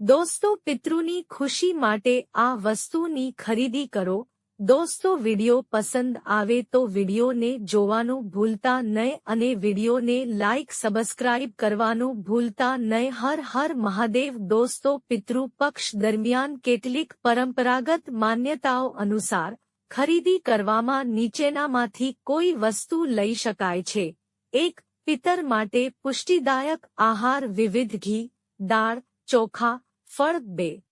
દોસ્તો, પિતૃની ખુશી માટે આ વસ્તુની ખરીદી કરો. દોસ્તો, વિડિયો પસંદ આવે તો વિડિયોને જોવાનું ભૂલતા નહીં અને વિડિયોને લાઇક સબસ્ક્રાઇબ કરવાનું ભૂલતા નહીં. હર હર મહાદેવ દોસ્તો પિતૃ પક્ષ દરમિયાન કેટલીક પરંપરાગત માન્યતાઓ અનુસાર ખરીદી કરવામાં નીચેનામાંથી કોઈ વસ્તુ લઈ શકાય છે. એક, પિતર માટે પુષ્ટિદાયક આહાર, વિવિધ ઘી, દાળ, ચોખા ફળ બે.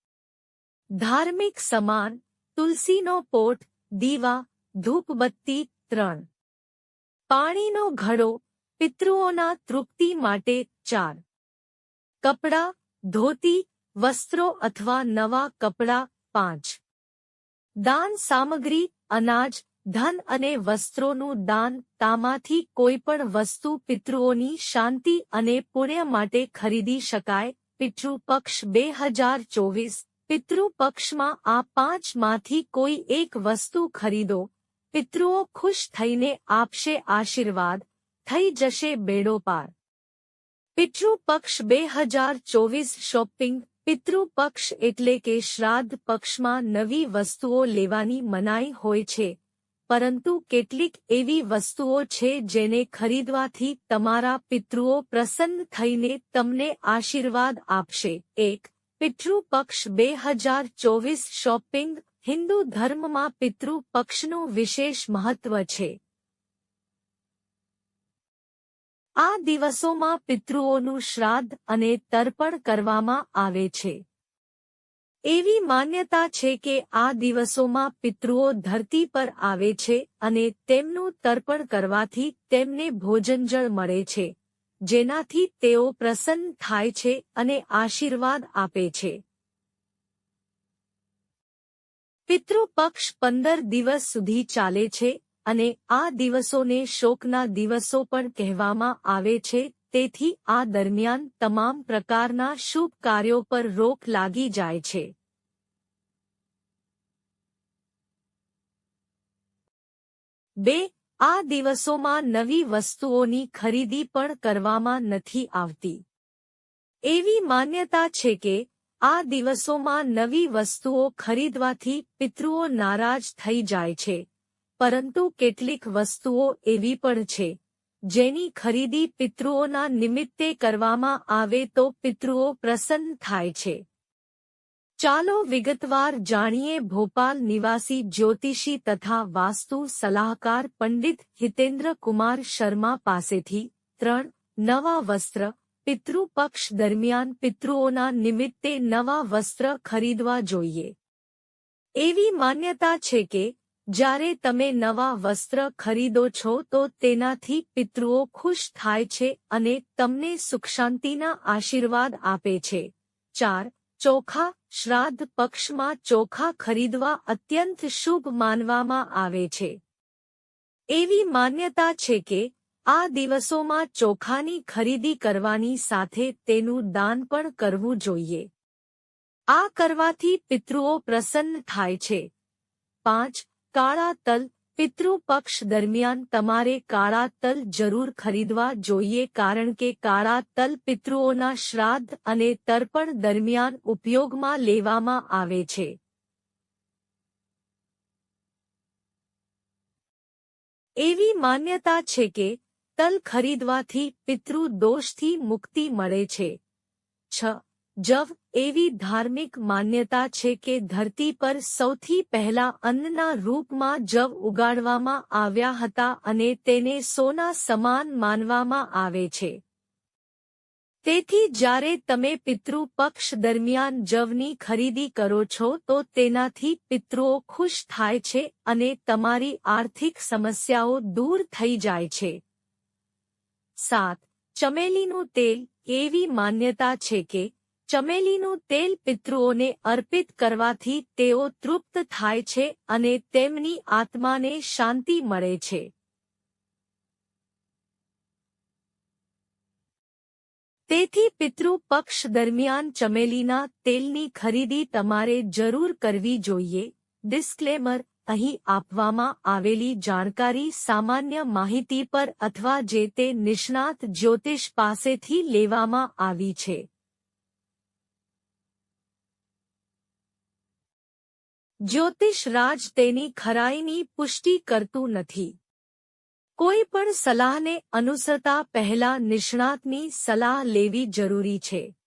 ધાર્મિક સમાન, તુલસીનો પોટ, દીવા, ધૂપબત્તી, ત્રણ. પાણીનો ઘડો, પિતૃઓના તૃપ્તિ માટે ચાર. કપડાં, ધોતી, વસ્ત્રો અથવા નવા કપડાં, પાંચ. દાન સામગ્રી, અનાજ, ધન અને વસ્ત્રોનું દાન તામાંથી કોઈપણ વસ્તુ પિતૃઓની શાંતિ અને પુણ્ય માટે ખરીદી શકાય પિતૃ પક્ષ બે હજાર ચોવીસ, પિતૃપક્ષમાં આ પાંચમાંથી કોઈ એક વસ્તુ ખરીદો. પિતૃઓ ખુશ થઈને આપશે આશીર્વાદ, થઈ જશે બેડો પાર પિતૃપક્ષ બે હજાર ચોવીસ શોપિંગ, પિતૃપક્ષ એટલે કે શ્રાદ્ધ પક્ષમાં નવી વસ્તુઓ લેવાની મનાઈ હોય છે. પરંતુ કેટલીક એવી વસ્તુઓ છે જેને ખરીદવાથી તમારા પિતૃઓ પ્રસન્ન થઈને તમને આશીર્વાદ આપશે. એક પિતૃ પક્ષ બે હજાર ચોવીસ શોપિંગ હિન્દુ ધર્મમાં પિતૃ પક્ષનું વિશેષ મહત્વ છે. આ દિવસોમાં પિતૃઓનું શ્રાદ્ધ અને તર્પણ કરવામાં આવે છે. એવી માન્યતા છે કે આ દિવસોમાં પિતૃઓ ધરતી પર આવે છે અને તેમનું તર્પણ કરવાથી તેમને ભોજનજળ મળે છે, જેનાથી તેઓ પ્રસન્ન થાય છે અને આશીર્વાદ આપે છે. પિતૃપક્ષ પંદર દિવસ સુધી ચાલે છે અને આ દિવસોને શોકના દિવસો પણ કહેવામાં આવે છે તેથી આ દરમિયાન તમામ પ્રકારના શુભ કાર્યો પર રોક લાગી જાય છે. બે, આ દિવસોમાં નવી વસ્તુઓની ખરીદી પણ કરવામાં નથી આવતી. એવી માન્યતા છે કે આ દિવસોમાં નવી વસ્તુઓ ખરીદવાથી પિતૃઓ નારાજ થઈ જાય છે, પરંતુ કેટલીક વસ્તુઓ એવી પણ છે. જેની ખરીદી પિતૃઓના નિમિત્તે કરવામાં આવે તો પિતૃઓ પ્રસન્ન થાય છે. ચાલો વિગતવાર જાણીએ ભોપાલ નિવાસી જ્યોતિષી તથા વાસ્તુ સલાહકાર પંડિત હિતેન્દ્ર કુમાર શર્મા પાસેથી ત્રણ નવા વસ્ત્ર પિતૃપક્ષ દરમિયાન પિતૃઓના નિમિત્તે નવા વસ્ત્ર ખરીદવા જોઈએ. એવી માન્યતા છે કે જ્યારે તમે નવા વસ્ત્ર ખરીદો છો તો તેનાથી પિતૃઓ ખુશ થાય છે અને તમને સુખશાંતિના આશીર્વાદ આપે છે. ચાર, ચોખા, શ્રાદ્ધ પક્ષમાં ચોખા ખરીદવા અત્યંત શુભ માનવામાં આવે છે. એવી માન્યતા છે કે, આ દિવસોમાં ચોખાની ખરીદી કરવાની સાથે તેનું દાન પણ કરવું જોઈએ. આ કરવાથી પિતૃઓ પ્રસન્ન થાય છે. પાંચ કાળા તલ પિતૃપક્ષ દરમિયાન તમારે કાળા તલ જરૂર ખરીદવા જોઈએ કારણ કે કાળા તલ પિતૃઓના શ્રાદ્ધ અને તર્પણ દરમિયાન ઉપયોગમાં લેવામાં આવે છે. એવી માન્યતા છે કે, તલ ખરીદવાથી પિતૃ દોષથી મુક્તિ મળે છે. છ જવ એવી ધાર્મિક માન્યતા છે કે ધરતી પર સૌથી પહેલા અન્નના રૂપમાં જવ ઉગાડવામાં આવ્યા હતા અને તેને સોના સમાન માનવામાં આવે છે. તેથી જ્યારે તમે પિતૃ પક્ષ દરમિયાન જવની ખરીદી કરો છો તો તેનાથી પિતૃઓ ખુશ થાય છે અને તમારી આર્થિક સમસ્યાઓ દૂર થઈ જાય છે. સાત. ચમેલીનું તેલ એવી માન્યતા છે કે ચમેલીનું તેલ પિતૃઓને અર્પિત કરવાથી તેઓ તૃપ્ત થાય છે અને તેમની આત્માને શાંતિ મળે છે. તેથી પિતૃ પક્ષ દરમિયાન ચમેલીના તેલની ખરીદી તમારે જરૂર કરવી જોઈએ. ડિસ્ક્લેમર, અહીં આપવામાં આવેલી જાણકારી સામાન્ય માહિતી પર અથવા જે તે નિષ્ણાત જ્યોતિષ પાસેથી લેવામાં આવી છે. જ્યોતિષ રાજ તેની ખરાઈની પુષ્ટિ કરતું નથી. કોઈ પણ સલાહને અનુસરતા પહેલા નિષ્ણાતની સલાહ લેવી જરૂરી છે.